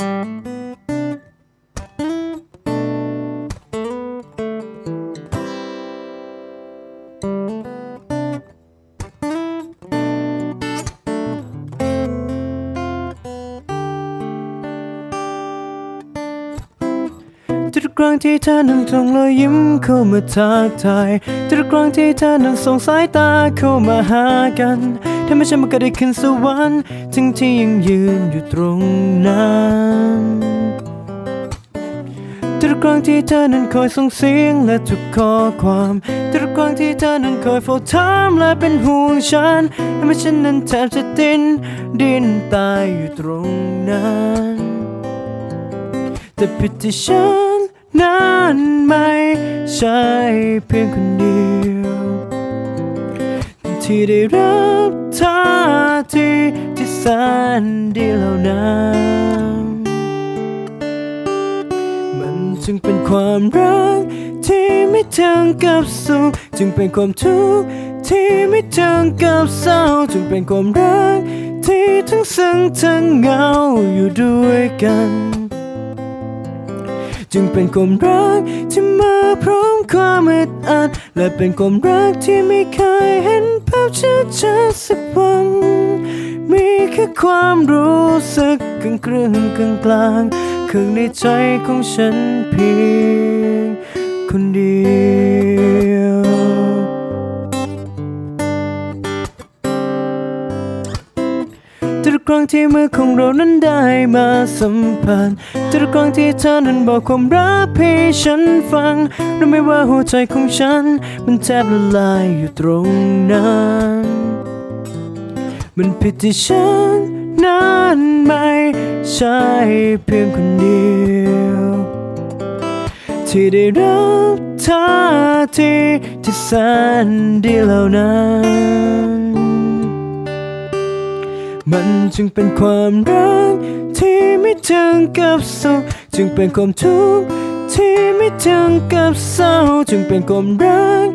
ทุกครั้งที่เธอนั้นส่งรอยยิ้มเข้ามาทักทายทุกครั้งที่เธอนั้นส่งสายตาเข้ามาหากัน ทำให้ฉันมันก็ได้ขึ้นสวรรค์ถึงที่ยังยืนอยู่ตรงนั้นทุกครั้งที่เธอนั้นคอยส่งเสียงและทุกข้อความทุกครั้งที่เธอนั้นคอยเฝ้าถามและเป็นห่วงฉันทำให้ฉันนั้นแทบจะดิ้นดินตายอยู่ตรงนั้นแต่ผิดที่ฉันนั้นไม่ใช่เพียงคนเดียว ที่ได้รับท่าทีที่แสนดีเหล่านั้นมันจึงเป็นความรักที่ไม่ถึงกับสุขจึงเป็นความทุกข์ที่ไม่ถึงกับเศร้าจึงเป็นความรักที่ทั้งซึ้งทั้งเหงาอยู่ด้วยกัน จึงเป็นความรักที่มาพร้อมความอึดอัดและเป็นความรักที่ไม่เคยเห็นภาพชัดชัดสักวัน มีแค่ความรู้สึกกึ่งกลึงกึ่งกลางข้างในใจของฉันเพียงคนเดียว กครั้งที่มือของเรานั้นได้มาสัมผัสทุกครั้งที่เธอนั้นบอกความรักให้ฉันฟังรู้ไหมว่าหัวใจของฉัน มันแทบละลายอยู่ตรงนั้นมันผิดที่ฉันนั้นไม่ใช่เพียงคนเดียวที่ได้รับท่าทีที่แสนดีเหล่านั้น มันจึงเป็นความรักที่ไม่ถึงกับสุขจึงเป็นความทุกข์ที่ไม่ถึงกับเศร้า จึงเป็นความรัก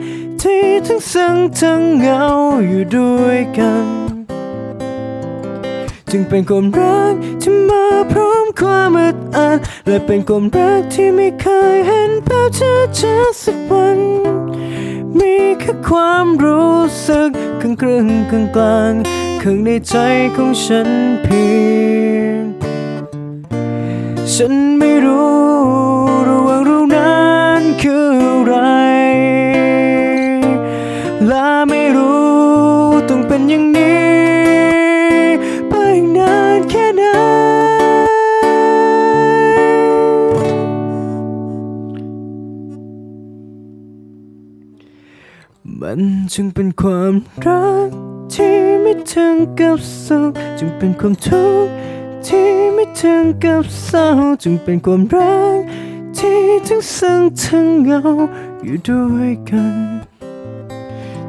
ที่ทั้งซึ้งทั้งเหงาอยู่ด้วยกัน จึงเป็นความรักที่มาพร้อมความอึดอัดและเป็นความรักที่ไม่เคยเห็นภาพชัดๆสักวันมีแค่ความรู้สึกกึ่งกลึงกึ่งกลาง ข้างในใจของฉันเพียง ฉันไม่รู้ระหว่างเรานั้นคืออะไร และไม่รู้ต้องเป็นอย่างนี้ ไปนานแค่ไหน มันจึงเป็นความรัก ถึงกับสุขจึงเป็นความทุกข์ที่ไม่ถึงกับเศร้าจึงเป็นความรักที่ทั้งซึ้งทั้งเหงาอยู่ด้วยกัน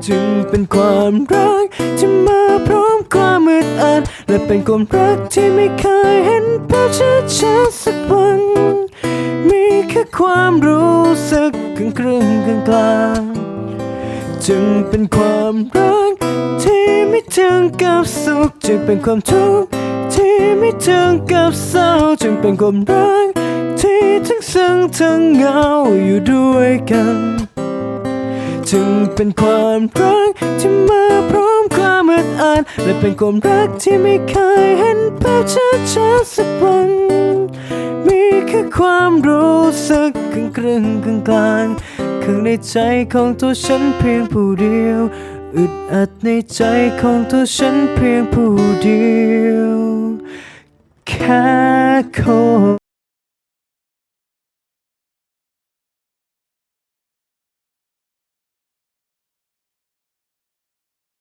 จึงเป็นความรักที่มาพร้อมความอึดอัดและเป็นความรักที่ไม่เคยเห็นภาพชัดๆสักวันมีแค่ความรู้สึกกึ่งกลึงกึ่งกลางจึงเป็นความรัก ถึงกับสุขจึงเป็นความทุกข์ที่ไม่ถึงกับเศร้าจึงเป็นความรักที่ทั้งซึ้งทั้งเหงาอยู่ด้วยกัน จึงเป็นความรักที่มาพร้อมความอึดอัดและเป็นความรักที่ไม่เคยเห็นภาพชัดๆสักวันมีแค่ความรู้สึกกึ่งกลึงกึ่งกลางข้างในใจของตัวฉันเพียงผู้เดียว อึดอัดในใจของตัวฉันเพียงผู้เดียว แค่คน